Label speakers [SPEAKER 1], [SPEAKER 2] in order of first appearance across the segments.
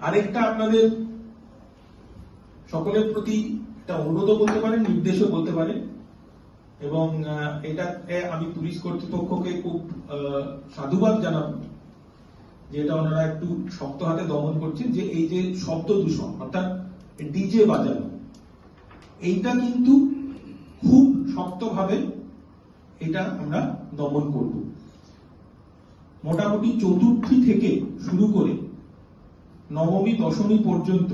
[SPEAKER 1] আরেকটা আপনাদের সকলের প্রতি একটা অনুরোধও বলতে পারেন, নির্দেশও বলতে পারেন। এবং এটাতে আমি পুলিশ কর্তৃপক্ষকে খুব সাধুবাদ জানাব যে এটা ওনারা একটু শক্ত হাতে দমন করছেন যে এই যে শব্দ দূষণ, অর্থাৎ ডিজে বাজানো, এইটা কিন্তু খুব শক্তভাবে এটা আমরা দমন করব। মোটামুটি চতুর্থী থেকে শুরু করে নবমী দশমী পর্যন্ত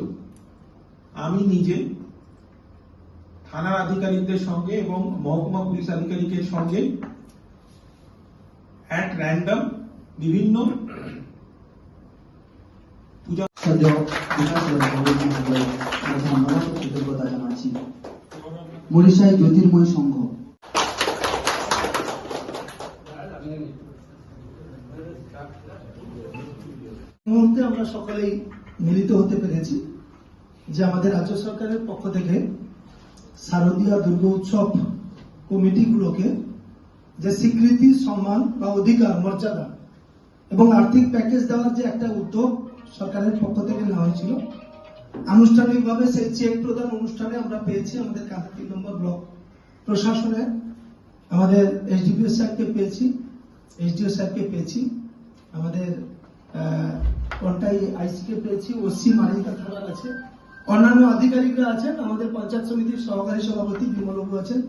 [SPEAKER 1] আমি নিজে থানার আধিকারিকদের সঙ্গে এবং মহকুমা পুলিশ আধিকারিকের সঙ্গে অ্যাট র্যান্ডম বিভিন্ন পূজা
[SPEAKER 2] মরিশাই জ্যোতির্ময় সংঘ। মুহূর্তে আমরা সকলেই মিলিত হতে পেরেছি যে আমাদের রাজ্য সরকারের পক্ষ থেকে শারদীয় দুর্গা উৎসব কমিটিগুলোকে যে স্বীকৃতি, সম্মান বা অধিকার, মর্যাদা এবং আর্থিক প্যাকেজ দেওয়ার যে একটা উদ্যোগ সরকারের পক্ষ থেকে নেওয়া হয়েছিল, আনুষ্ঠানিকভাবে সেই চেক প্রদান অনুষ্ঠানে আমরা পেয়েছি আমাদের কাঁথা তিন নম্বর ব্লক প্রশাসনে, আমাদের এসডিপিও স্যারকে পেয়েছি এসডিও স্যারকে পেয়েছি। আমাদের কন্টাই আইসিকে পেয়েছি ওসি মারিকা থানার আছে। অন্যান্য আধিকারিকরা আছেন, আমাদের পঞ্চায়েত সমিতির সহকারী সভাপতি বিমলবাবু আছেন।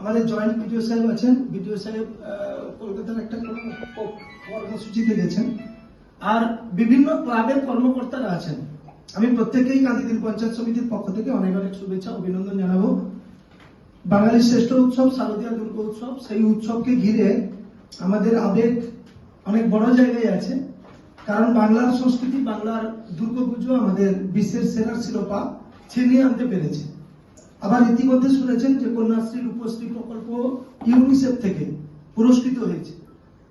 [SPEAKER 2] আমাদের জয়েন্ট বিডিও সাহেব আছেন। বিডিও সাহেব কলকাতার একটা কর্মসূচিতে গেছেন। আর বিভিন্ন ক্লাবের কর্মকর্তারা আছেন। আমি প্রত্যেকেই গান্ধীদিন পঞ্চায়েত সমিতির পক্ষ থেকে অনেক অনেক শুভেচ্ছা অভিনন্দন জানাব। বাঙালির শ্রেষ্ঠ উৎসব, শারদীয় দুর্গা উৎসব সেই উৎসবকে ঘিরে আমাদের আবেগ অনেক বড় জায়গায় আছে। কারণ বাংলার সংস্কৃতি, বাংলার দুর্গাপুজো আমাদের বিশ্বের সেরার শিরোপা ছিনিয়ে আনতে পেরেছে। আবার ইতিমধ্যে শুনেছেন যে কন্যাশ্রী, রূপশ্রী প্রকল্প ইউনিসেফ থেকে পুরস্কৃত হয়েছে।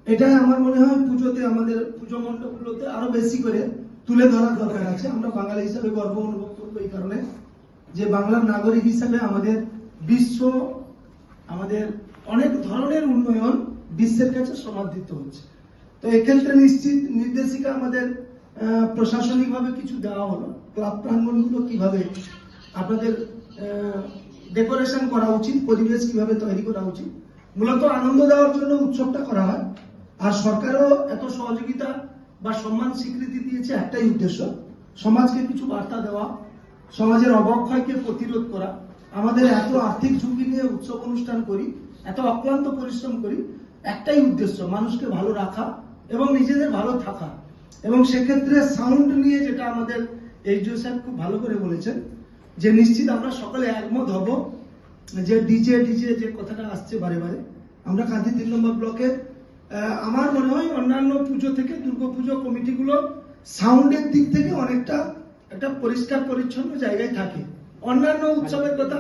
[SPEAKER 2] এটাই আমার মনে হয় পুজোতে, আমাদের পুজো মণ্ডপগুলোতে আরও বেশি করে তুলে ধরার দরকার আছে। আমরা বাঙালি হিসাবে গর্ব অনুভব করব এই কারণে যে বাংলার নাগরিক হিসাবে আমাদের বিশ্ব, আমাদের অনেক ধরনের উন্নয়ন বিশ্বের কাছে সমাদৃত হচ্ছে। তো এক্ষেত্রে নিশ্চিত নির্দেশিকা আমাদের প্রশাসনিকভাবে কিছু দেওয়া হলো। ক্লাব প্রাঙ্গণগুলো কীভাবে আপনাদের ডেকোরেশন করা উচিত, পরিবেশ কীভাবে তৈরি করা উচিত। মূলত আনন্দ দেওয়ার জন্য উৎসবটা করা হয়। আর সরকারও এত সহযোগিতা বা সম্মান স্বীকৃতি দিয়েছে একটাই উদ্দেশ্য, সমাজকে কিছু বার্তা দেওয়া, সমাজের অবক্ষয়কে প্রতিরোধ করা। আমাদের এত আর্থিক ঝুঁকি নিয়ে উৎসব অনুষ্ঠান করি, এত অক্লান্ত পরিশ্রম করি একটাই উদ্দেশ্য, মানুষকে ভালো রাখা এবং নিজেদের ভালো থাকা। এবং সেক্ষেত্রে সাউন্ড নিয়ে যেটা আমাদের এইচডিও স্যার খুব ভালো করে বলেছেন, যে নিশ্চিত আমরা সকলে একমত হব যে ডিজে ডিজে যে কথাটা আসছে বারে বারে, আমরা কান্তি তিন নম্বর ব্লকে আমার মনে হয় অন্যান্য পুজো থেকে দুর্গাপুজো কমিটিগুলো সাউন্ডের দিক থেকে অনেকটা একটা পরিষ্কার, পরিচ্ছন্ন জায়গায় থাকে। অন্যান্য উৎসবের কথা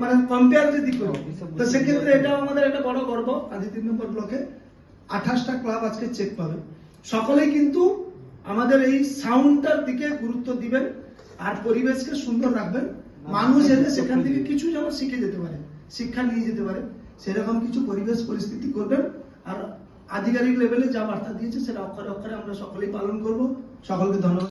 [SPEAKER 2] মানে কম্পেয়ার যদি করি তো সেক্ষেত্রে এটাও আমাদের একটা বড় গর্ব। কান্তি তিন নম্বর ব্লকে আঠাশটা ক্লাব আজকে চেক পাবে। সকলেই কিন্তু আমাদের এই সাউন্ডটার দিকে গুরুত্ব দিবেন আর পরিবেশকে সুন্দর রাখবেন। মানুষ এলে সেখান থেকে কিছু যেন শিখে যেতে পারে শিক্ষা নিয়ে যেতে পারে। সেরকম কিছু পরিবেশ পরিস্থিতি করবেন আর আধিকারিক লেভেলে যা বার্তা দিয়েছে সেটা অক্ষরে অক্ষরে আমরা সকলেই পালন করব। সকলকে ধন্যবাদ।